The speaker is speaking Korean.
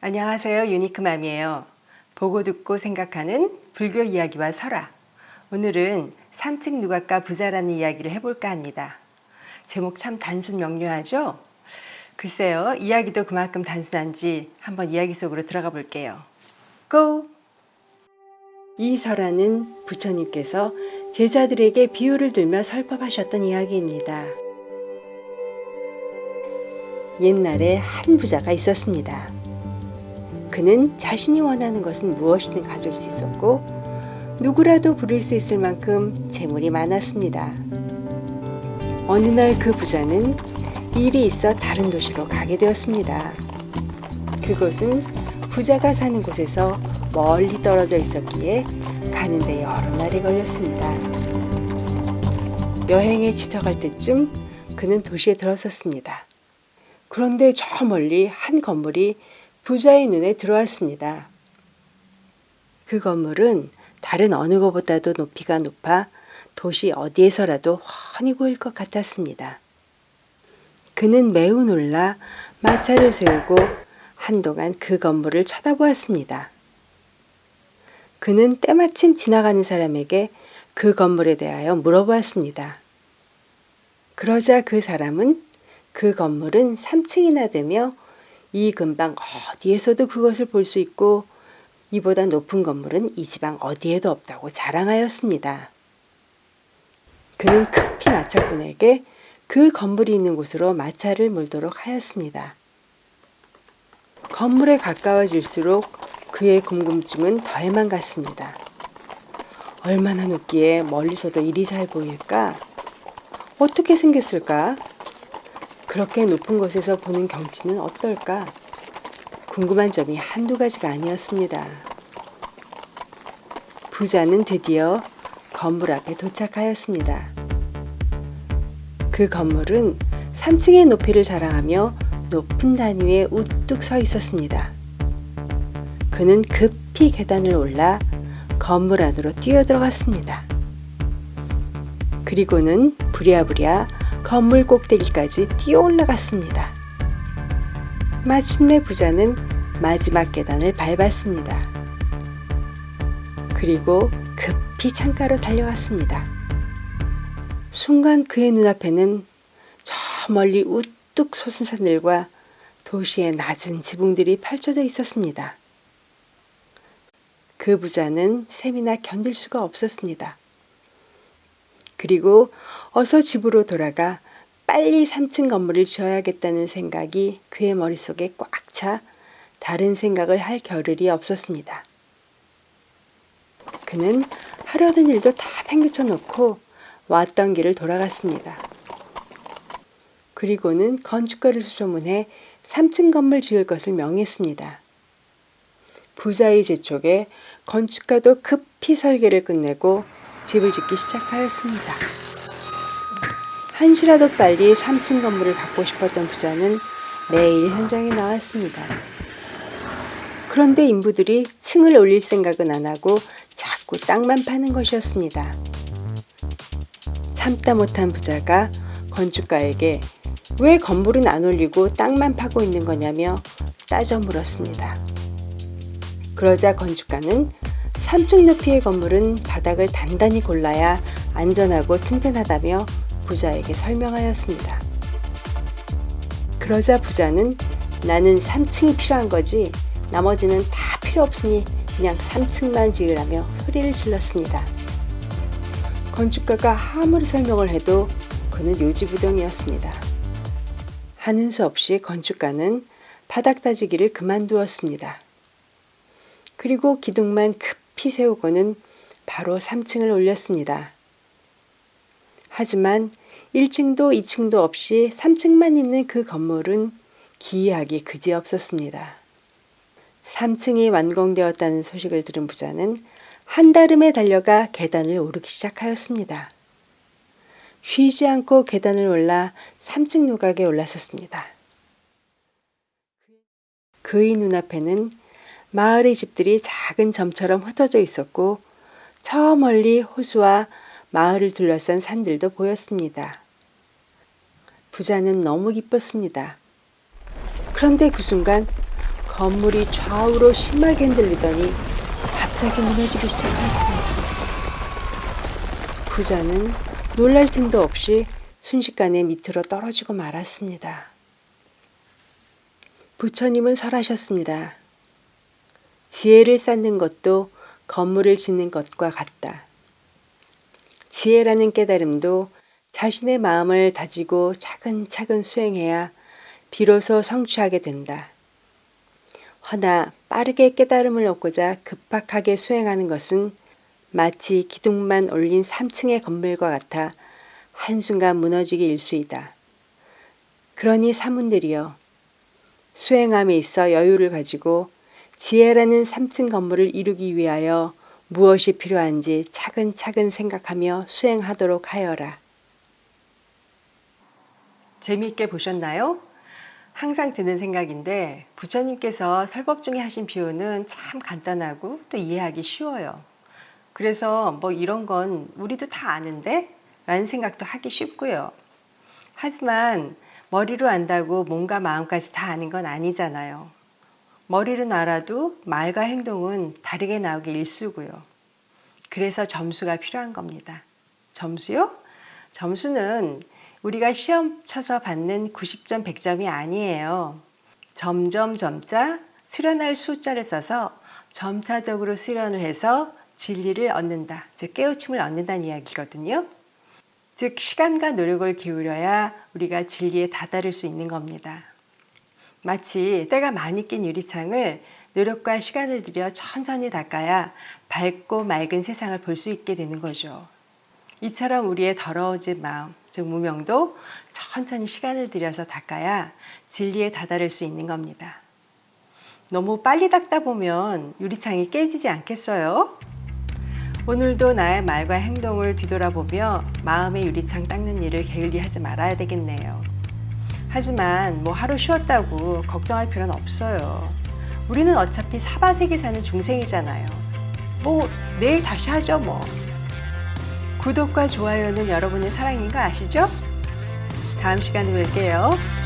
안녕하세요. 유니크맘이에요. 보고 듣고 생각하는 불교 이야기와 설화. 오늘은 산책 누각과 부자라는 이야기를 해볼까 합니다. 제목 참 단순 명료하죠? 글쎄요, 이야기도 그만큼 단순한지 한번 이야기 속으로 들어가 볼게요. 고! 이 설화는 부처님께서 제자들에게 비유를 들며 설법하셨던 이야기입니다. 옛날에 한 부자가 있었습니다. 그는 자신이 원하는 것은 무엇이든 가질 수 있었고 누구라도 부릴 수 있을 만큼 재물이 많았습니다. 어느 날 그 부자는 일이 있어 다른 도시로 가게 되었습니다. 그곳은 부자가 사는 곳에서 멀리 떨어져 있었기에 가는데 여러 날이 걸렸습니다. 여행에 지쳐갈 때쯤 그는 도시에 들어섰습니다. 그런데 저 멀리 한 건물이 부자의 눈에 들어왔습니다. 그 건물은 다른 어느 것보다도 높이가 높아 도시 어디에서라도 훤히 보일 것 같았습니다. 그는 매우 놀라 마차를 세우고 한동안 그 건물을 쳐다보았습니다. 그는 때마침 지나가는 사람에게 그 건물에 대하여 물어보았습니다. 그러자 그 사람은 그 건물은 3층이나 되며 이 근방 어디에서도 그것을 볼 수 있고 이보다 높은 건물은 이 지방 어디에도 없다고 자랑하였습니다. 그는 급히 마차꾼에게 그 건물이 있는 곳으로 마차를 몰도록 하였습니다. 건물에 가까워질수록 그의 궁금증은 더해만 갔습니다. 얼마나 높기에 멀리서도 일이 잘 보일까? 어떻게 생겼을까? 그렇게 높은 곳에서 보는 경치는 어떨까? 궁금한 점이 한두 가지가 아니었습니다. 부자는 드디어 건물 앞에 도착하였습니다. 그 건물은 3층의 높이를 자랑하며 높은 단위에 우뚝 서 있었습니다. 그는 급히 계단을 올라 건물 안으로 뛰어들어갔습니다. 그리고는 부랴부랴 건물 꼭대기까지 뛰어 올라갔습니다. 마침내 부자는 마지막 계단을 밟았습니다. 그리고 급히 창가로 달려왔습니다. 순간 그의 눈앞에는 저 멀리 우뚝 솟은 산들과 도시의 낮은 지붕들이 펼쳐져 있었습니다. 그 부자는 셈이나 견딜 수가 없었습니다. 그리고 어서 집으로 돌아가 빨리 3층 건물을 지어야겠다는 생각이 그의 머릿속에 꽉 차 다른 생각을 할 겨를이 없었습니다. 그는 하려던 일도 다 팽개쳐 놓고 왔던 길을 돌아갔습니다. 그리고는 건축가를 수소문해 3층 건물 지을 것을 명했습니다. 부자의 재촉에 건축가도 급히 설계를 끝내고 집을 짓기 시작하였습니다. 한시라도 빨리 3층 건물을 갖고 싶었던 부자는 매일 현장에 나왔습니다. 그런데 인부들이 층을 올릴 생각은 안 하고 자꾸 땅만 파는 것이었습니다. 참다 못한 부자가 건축가에게 왜 건물은 안 올리고 땅만 파고 있는 거냐며 따져 물었습니다. 그러자 건축가는 3층 높이의 건물은 바닥을 단단히 골라야 안전하고 튼튼하다며 부자에게 설명하였습니다. 그러자 부자는 나는 3층이 필요한 거지 나머지는 다 필요 없으니 그냥 3층만 지으라며 소리를 질렀습니다. 건축가가 아무리 설명을 해도 그는 요지부동이었습니다. 하는 수 없이 건축가는 바닥 다지기를 그만두었습니다. 그리고 기둥만 급히 세우고는 바로 3층을 올렸습니다. 하지만 1층도 2층도 없이 3층만 있는 그 건물은 기이하기 그지없었습니다. 3층이 완공되었다는 소식을 들은 부자는 한달음에 달려가 계단을 오르기 시작하였습니다. 쉬지 않고 계단을 올라 3층 노각에 올라섰습니다. 그의 눈앞에는 마을의 집들이 작은 점처럼 흩어져 있었고 저 멀리 호수와 마을을 둘러싼 산들도 보였습니다. 부자는 너무 기뻤습니다. 그런데 그 순간 건물이 좌우로 심하게 흔들리더니 갑자기 무너지기 시작했습니다. 부자는 놀랄 틈도 없이 순식간에 밑으로 떨어지고 말았습니다. 부처님은 설하셨습니다. 지혜를 쌓는 것도 건물을 짓는 것과 같다. 지혜라는 깨달음도 자신의 마음을 다지고 차근차근 수행해야 비로소 성취하게 된다. 허나 빠르게 깨달음을 얻고자 급박하게 수행하는 것은 마치 기둥만 올린 3층의 건물과 같아 한순간 무너지기 일수이다. 그러니 사문들이여 수행함에 있어 여유를 가지고 지혜라는 3층 건물을 이루기 위하여 무엇이 필요한지 차근차근 생각하며 수행하도록 하여라. 재미있게 보셨나요? 항상 드는 생각인데 부처님께서 설법 중에 하신 비유는 참 간단하고 또 이해하기 쉬워요. 그래서 뭐 이런 건 우리도 다 아는데? 라는 생각도 하기 쉽고요. 하지만 머리로 안다고 몸과 마음까지 다 아는 건 아니잖아요. 머리로는 알아도 말과 행동은 다르게 나오기 일쑤고요. 그래서 점수가 필요한 겁니다. 점수요? 점수는 우리가 시험 쳐서 받는 90점, 100점이 아니에요. 점점 점자, 수련할 숫자를 써서 점차적으로 수련을 해서 진리를 얻는다. 즉 깨우침을 얻는다는 이야기거든요. 즉 시간과 노력을 기울여야 우리가 진리에 다다를 수 있는 겁니다. 마치 때가 많이 낀 유리창을 노력과 시간을 들여 천천히 닦아야 밝고 맑은 세상을 볼 수 있게 되는 거죠. 이처럼 우리의 더러워진 마음, 즉 무명도 천천히 시간을 들여서 닦아야 진리에 다다를 수 있는 겁니다. 너무 빨리 닦다 보면 유리창이 깨지지 않겠어요? 오늘도 나의 말과 행동을 뒤돌아보며 마음의 유리창 닦는 일을 게을리 하지 말아야 되겠네요. 하지만 뭐 하루 쉬었다고 걱정할 필요는 없어요. 우리는 어차피 사바세계 사는 중생이잖아요. 뭐 내일 다시 하죠 뭐. 구독과 좋아요는 여러분의 사랑인 거 아시죠? 다음 시간에 뵐게요.